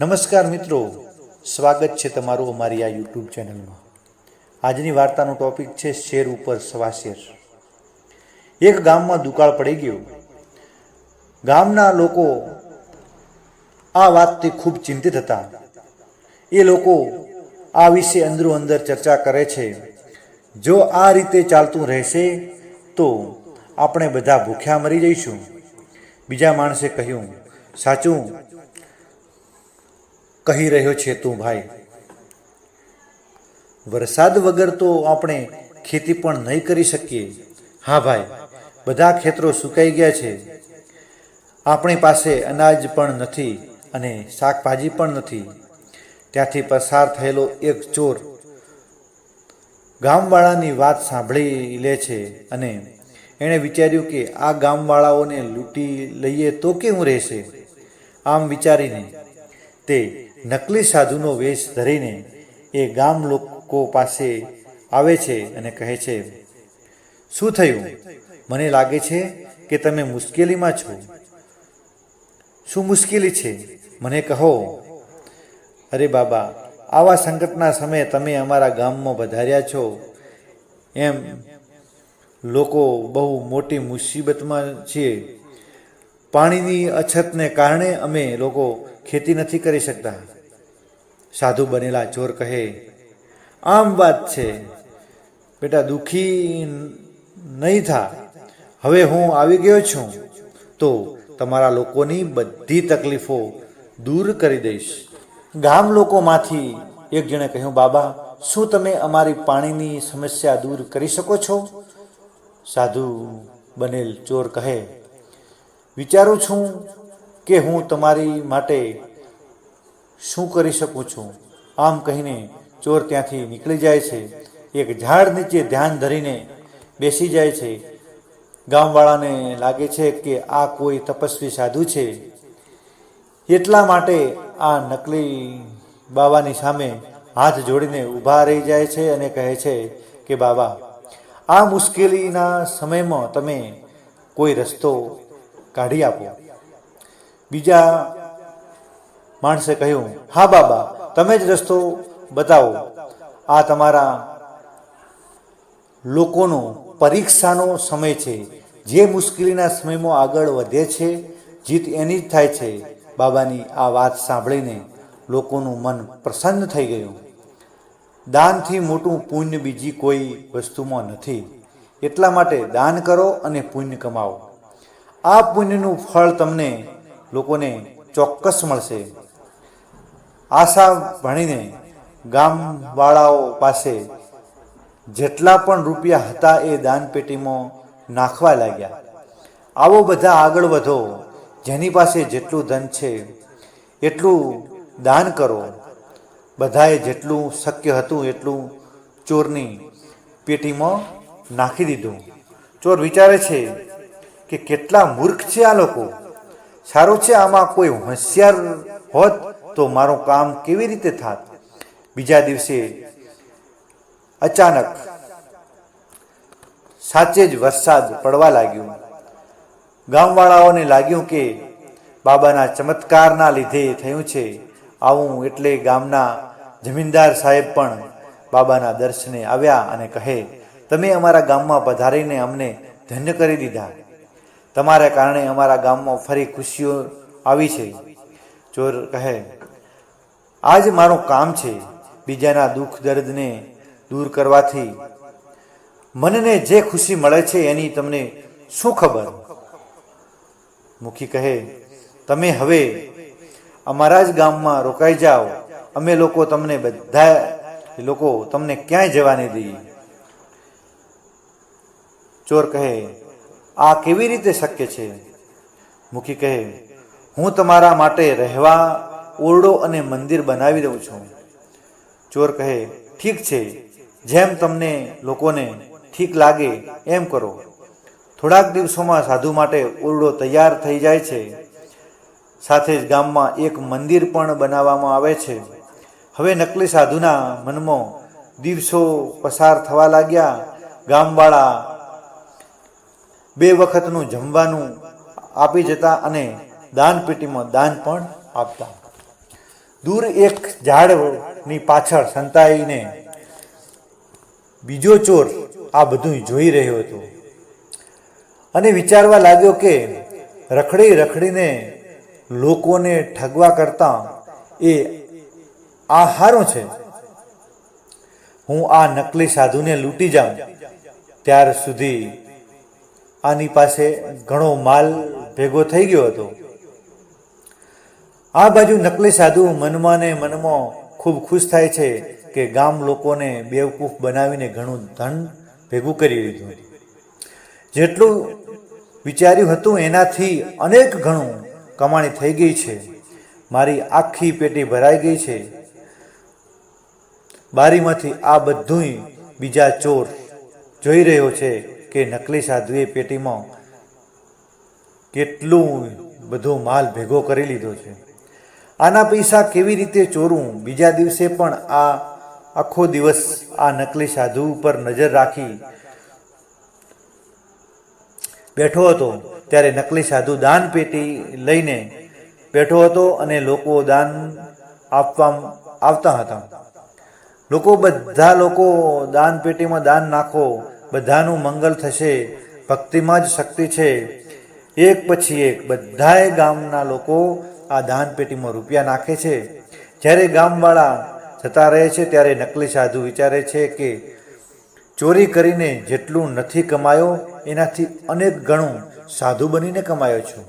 નમસ્કાર મિત્રો. સ્વાગત છે તમારું અમારી આ યુટ્યુબ ચેનલમાં. આજની વાર્તાનો ટોપિક છે શેર ઉપર સવા શેર. એક ગામમાં દુકાળ પડી ગયો. ગામના લોકો આ વાતથી ખૂબ ચિંતિત હતા. એ લોકો આ વિશે અંદરો અંદર ચર્ચા કરે છે. જો આ રીતે ચાલતું રહેશે, તો આપણે બધા ભૂખ્યા મરી જઈશું. બીજા માણસે કહ્યું, સાચું કહી રહ્યો છે તું ભાઈ. વરસાદ વગર તો આપણે ખેતી પણ નહીં કરી શકીએ. હા ભાઈ, બધા ખેતરો સુકાઈ ગયા છે. આપણી પાસે અનાજ પણ નથી અને શાકભાજી પણ નથી. ત્યાંથી પસાર થયેલો એક ચોર ગામવાળાની વાત સાંભળી લે છે અને એણે વિચાર્યું કે આ ગામવાળાઓને લૂંટી લઈએ તો કેવું રહેશે? આમ વિચારીને તે નકલી સાધુનો વેશ ધરીને એ ગામ લોકો પાસે આવે છે અને કહે છે, શું થયું? મને લાગે છે કે તમે મુશ્કેલીમાં છો. શું મુશ્કેલી છે? મને કહો. અરે બાબા, આવા સંકટના સમયે તમે અમારા ગામમાં વધાર્યા છો. એમ લોકો બહુ મોટી મુસીબતમાં છીએ. પાણીની અછતને કારણે અમે લોકો ખેતી નથી કરી શકતા. સાધુ બનેલા ચોર કહે, આમ વાત છે. બેટા, દુઃખી નહીં થા. હવે હું આવી ગયો છું. તો તમારા લોકોની બધી તકલીફો દૂર કરી દઈશ. ગામ લોકોમાંથી એક જણે કહ્યું, બાબા, શું તમે અમારી પાણીની સમસ્યા દૂર કરી શકો છો? સાધુ બનેલ ચોર કહે, વિચારું છું કે હું તમારી માટે શું કરી શકું છું? આમ કહીને ચોર ત્યાંથી નીકળી જાય છે. એક ઝાડ નીચે ધ્યાન ધરીને બેસી જાય છે. ગામવાળાને લાગે છે કે આ કોઈ તપસ્વી સાધુ છે. એટલા માટે આ નકલી બાબાની સામે હાથ જોડીને ઊભા રહી જાય છે અને કહે છે કે, બાબા, આ મુશ્કેલીના સમયમાં તમે કોઈ રસ્તો કાઢી આપો. બીજા માણસે કહ્યું, હા બાબા, તમે જ રસ્તો બતાવો. આ તમારા લોકોનો પરીક્ષાનો સમય છે. જે મુશ્કેલીના સમયમાં આગળ વધે છે, જીત એની જ થાય છે. બાબાની આ વાત સાંભળીને લોકોનું મન પ્રસન્ન થઈ ગયું. દાનથી મોટું પુણ્ય બીજી કોઈ વસ્તુમાં નથી. એટલા માટે દાન કરો અને પુણ્ય કમાવો આ પુણ્યનું ફળ તમને લોકોને ચોક્કસ મળશે. આશા ભણીને ગામવાળાઓ પાસે જેટલા પણ રૂપિયા હતા એ દાન પેટીમાં નાખવા લાગ્યા. આવો બધા આગળ વધો, જેની પાસે જેટલું ધન છે, એટલું દાન કરો. બધાએ જેટલું શક્ય હતું એટલું ચોરની પેટીમાં નાખી દીધું. ચોર વિચારે છે કે કેટલા મૂર્ખ છે આ લોકો. સારું છે આમાં કોઈ હોશિયાર હોત તો મારું કામ કેવી રીતે થાત? બીજા દિવસે અચાનક સાચે જ વરસાદ પડવા લાગ્યો. ગામવાળાઓને લાગ્યું કે બાબાના ચમત્કારના લીધે થયું છે. આવું એટલે ગામના જમીનદાર સાહેબ પણ બાબાના દર્શને આવ્યા અને કહે, તમે અમારા ગામમાં પધારીને અમને ધન્ય કરી દીધા. તમારા કારણે અમારા ગામમાં ફરી ખુશીઓ આવી છે. ચોર કહે આજ મારું કામ છે બીજાના દુઃખ દર્દને દૂર કરવાથી. મનને જે ખુશી મળે છે એની તમને શું ખબર? મુખી કહે, તમે હવે અમારા જ ગામમાં રોકાઈ જાઓ. અમે લોકો તમને બધા લોકો તમને ક્યાંય જવા નહીં દઈએ. ચોર કહે, આ કેવી રીતે શક્ય છે? મુખી કહે, હું તમારા માટે રહેવા ઓરડો અને મંદિર બનાવી દઉં છું. ચોર કહે, ઠીક છે. જેમ તમને લોકોને ઠીક લાગે એમ કરો. થોડાક દિવસોમાં સાધુ માટે ઓરડો તૈયાર થઈ જાય છે. સાથે જ ગામમાં એક મંદિર પણ બનાવવામાં આવે છે. હવે નકલી સાધુના મનમાં દિવસો પસાર થવા લાગ્યા. ગામવાળા બે વખતનું જમવાનું આપી જતા અને દાનપેટીમાં દાન પણ આપતા. દૂર એક ઝાડની પાછળ સંતાઈને બીજો ચોર આ બધું જોઈ રહ્યો હતો. અને વિચારવા લાગ્યો કે રખડી રખડીને લોકોને ઠગવા કરતા એ આ સારું છે. હું આ નકલી સાધુને લૂંટી જાઉં ત્યાર સુધી આની પાસે ઘણો માલ ભેગો થઈ ગયો હતો. આ બાજુ નકલી સાધુ મનમાં ને મનમાં ખૂબ ખુશ થાય છે કે ગામ લોકોને બેવકૂફ બનાવીને ઘણું ધન ભેગું કરી લીધું. જેટલું વિચાર્યું હતું એનાથી અનેક ઘણું કમાણી થઈ ગઈ છે. મારી આખી પેટી ભરાઈ ગઈ છે. બારીમાંથી આ બધુંય બીજા ચોર જોઈ રહ્યો છે કે નકલી સાધુએ પેટીમાં કેટલું બધો માલ ભેગો કરી લીધો છે. આના પૈસા કેવી રીતે ચોરું? બીજા દિવસે પણ આ આખો દિવસ આ નકલી સાધુ ઉપર નજર રાખી બેઠો હતો. ત્યારે નકલી સાધુ દાન પેટી લઈને બેઠો હતો અને લોકો દાન આપવા આવતા હતા. લોકો બધા લોકો દાન પેટીમાં દાન નાખો. બધાનું મંગલ થશે. ભક્તિમાં જ શક્તિ છે. એક પછી એક બધાએ ગામના લોકો આ દાન પેટીમાં રૂપિયા નાખે છે. જ્યારે ગામવાળા જતા રહે છે, ત્યારે નકલી સાધુ વિચારે છે કે ચોરી કરીને જેટલું નથી કમાયો, એનાથી અનેક ગણું સાધુ બનીને કમાયો છું.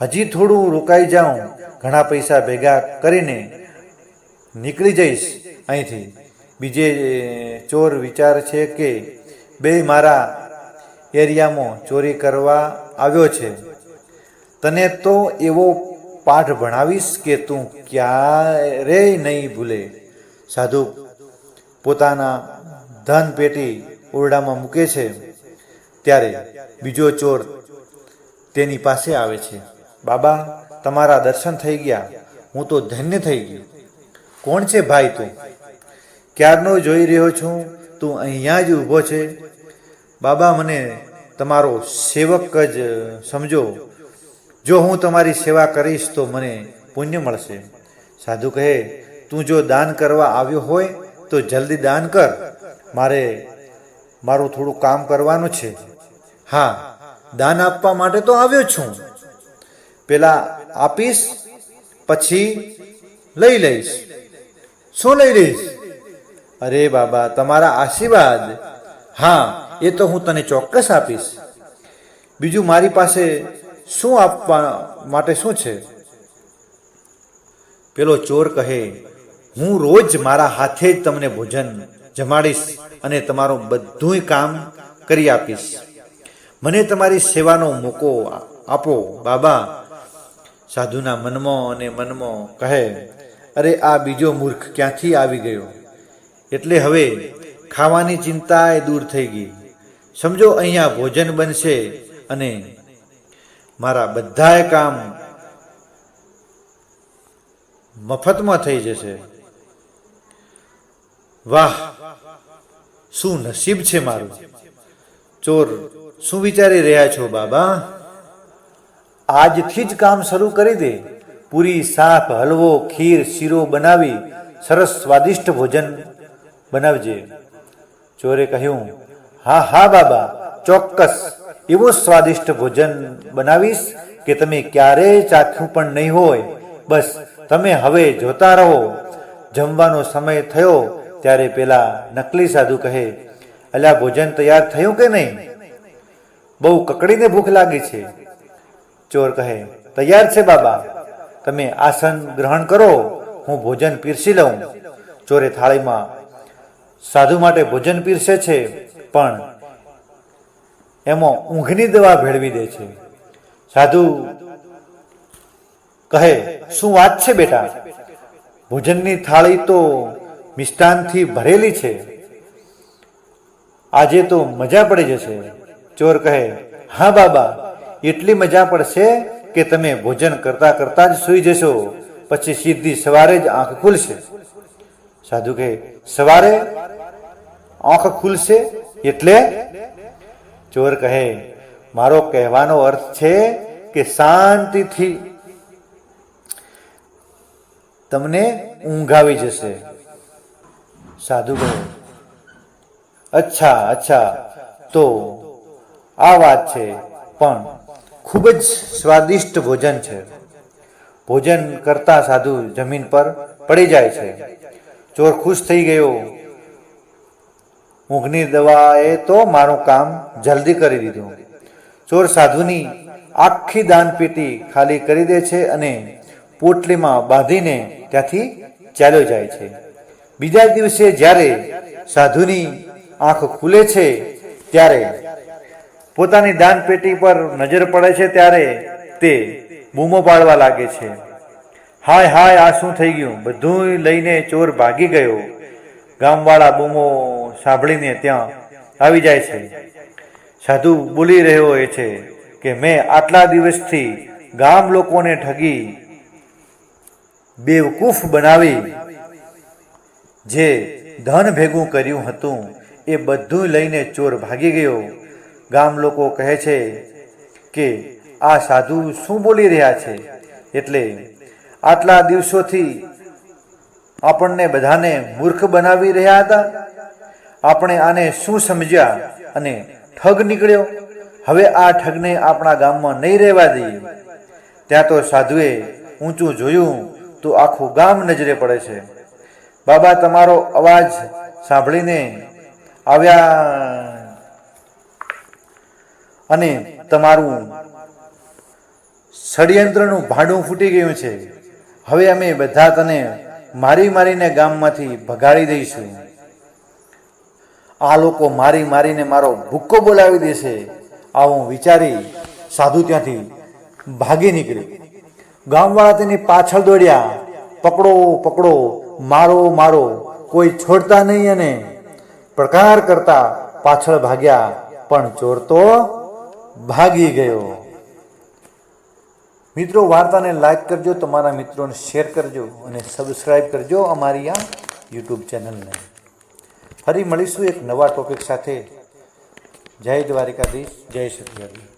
હજી થોડું રોકાઈ જાઉં, ઘણા પૈસા ભેગા કરીને નીકળી જઈશ અહીંથી. બીજે ચોર વિચાર છે કે બે મારા એરિયામાં ચોરી કરવા આવ્યો છે. તને તો એવો પાઠ ભણાવીશ કે તું ક્યારેય નહીં ભૂલે? સાધુ પોતાના ધન પેટી ઓરડામાં મૂકે છે, ત્યારે બીજો ચોર તેની પાસે આવે છે. બાબા, તમારા દર્શન થઈ ગયા. હું તો ધન્ય થઈ ગયો. કોણ છે ભાઈ તું? ક્યારનો જોઈ રહ્યો છું? તું અહીંયા જ ઊભો છે? બાબા, મને તમારો સેવક જ સમજો. જો હું તમારી સેવા કરીશ તો મને પુણ્ય મળશે. સાધુ કહે, તું જો દાન કરવા આવ્યો હોય, તો જલ્દી દાન કર. મારે, મારું થોડું કામ કરવાનું છે. હા, દાન આપવા માટે તો આવ્યો છું. પેલા આપીશ, પછી લઈ લઈશ. શું લઈ લઈશ? અરે બાબા, તમારા આશીર્વાદ. હા, એ તો હું તને ચોક્કસ આપીશ. બીજું મારી પાસે શું આપવા માટે શું છે? પેલો ચોર કહે, હું રોજ મારા હાથે જ તમને ભોજન જમાડીશ અને તમારું બધુંય કામ કરી આપીશ. મને તમારી સેવાનો મોકો આપો, બાબા. સાધુના મનમાં અને મનમાં કહે, અરે, આ બીજો મૂર્ખ ક્યાંથી આવી ગયો? એટલે હવે ખાવાની ચિંતા એ દૂર થઈ ગઈ. સમજો, અહીંયા ભોજન બનશે અને મારા બધાય કામ મફતમાં થઈ જશે. વાહ, શું નસીબ છે મારું? ચોર, શું વિચારી રહ્યા છો બાબા? આજથી જ કામ શરૂ કરી દે. પૂરી સાફ હલવો, ખીર, શીરો બનાવી, સરસ સ્વાદિષ્ટ ભોજન બનાવજે. ચોરે કહ્યું, હા હા બાબા, ચોક્કસ. એવું સ્વાદિષ્ટ ભોજન બનાવીશ કે તમે ક્યારેય ચાખ્યું પણ નહીં હોય. બસ, તમે હવે જોતા રહો. જમવાનો સમય થયો ત્યારે પેલા નકલી સાધુ કહે, અલ્યા, ભોજન તૈયાર થયું કે નહીં? બહુ કકડીને ભૂખ લાગી છે. ચોર કહે, તૈયાર છે બાબા. તમે આસન ગ્રહણ કરો. હું ભોજન પીરસી લઉં. ચોરે થાળીમાં, સાધુ માટે ભોજન પીરસે છે, પણ એમાં ઊંઘની દવા ભેળવી દે છે. સાધુ કહે, શું વાત છે બેટા? ભોજનની થાળી તો મિષ્ટાનથી ભરેલી છે. આજે તો મજા પડી જશે. ચોર કહે, હા બાબા, એટલી મજા પડશે કે તમે ભોજન કરતા કરતા જ સૂઈ જશો, પછી સીધી સવારે જ આંખ ખુલશે. સાધુ કહે, સવારે આંખ ખુલશે? એટલે ચોર કહે, મારો કહેવાનો અર્થ છે કે શાંતિથી તમને ઊંઘ આવી જશે. સાધુ કહે, અચ્છા અચ્છા, તો આ વાત છે, પણ ખૂબ જ સ્વાદિષ્ટ ભોજન છે. ભોજન કરતા સાધુ જમીન પર પડી જાય છે. ચોર ખુશ થઈ ગયો. ઊંઘની દવાએ તો મારું કામ જલ્દી કરી દીધું. ચોર સાધુની આખી દાનપેટી ખાલી કરી દે છે અને પોટલીમાં બાંધીને ત્યાંથી ચાલ્યો જાય છે. બીજા દિવસે જ્યારે સાધુની આંખ ખુલે છે, ત્યારે પોતાની દાનપેટી પર નજર પડે છે, ત્યારે તે બૂમો પાડવા લાગે છે. હાય હાય, આ શું થઈ ગયું? બધું લઈને ચોર ભાગી ગયો. ગામવાળા બૂમો સાંભળીને ત્યાં આવી જાય છે. સાધુ બોલી રહ્યો હોય છે કે મેં આટલા દિવસથી ગામ લોકોને ઠગી, બેવકૂફ બનાવી, જે ધન ભેગું કર્યું હતું એ બધું લઈને ચોર ભાગી ગયો. ગામ લોકો કહે છે કે આ સાધુ શું બોલી રહ્યા છે? એટલે આટલા દિવસોથી આપણને બધાને મૂર્ખ બનાવી રહ્યા હતા? આપણે આને શું સમજ્યા અને ઠગ નીકળ્યો? હવે આ ઠગને આપણા ગામમાં નહીં રહેવા દઈએ. ત્યાં તો સાધુએ ઊંચું જોયું, તો આખું ગામ નજરે પડે છે. બાબા, તમારો અવાજ સાંભળીને આવ્યા. અને તમારું ષડયંત્રનું ભાંડું ફૂટી ગયું છે. હવે અમે બધા તને મારી મારીને ગામમાંથી ભગાડી દઈશું. આ લોકો મારી મારીને મારો ભૂક્કો બોલાવી દેશે. આવું વિચારી સાધુ ત્યાંથી ભાગી નીકળ્યો. ગામવાળા તેની પાછળ દોડ્યા. પકડો પકડો, મારો મારો, કોઈ છોડતા નહીં અને પ્રકાર કરતા પાછળ ભાગ્યા, પણ ચોર તો ભાગી ગયો. મિત્રો, વાર્તાને લાઈક કરજો, તમારા મિત્રોને શેર કરજો અને સબસ્ક્રાઈબ કરજો અમારી આ યુટ્યુબ ચેનલને. ફરી મળીશું એક નવા ટોપિક સાથે. જય દ્વારિકાધીશ જય સત્યાજી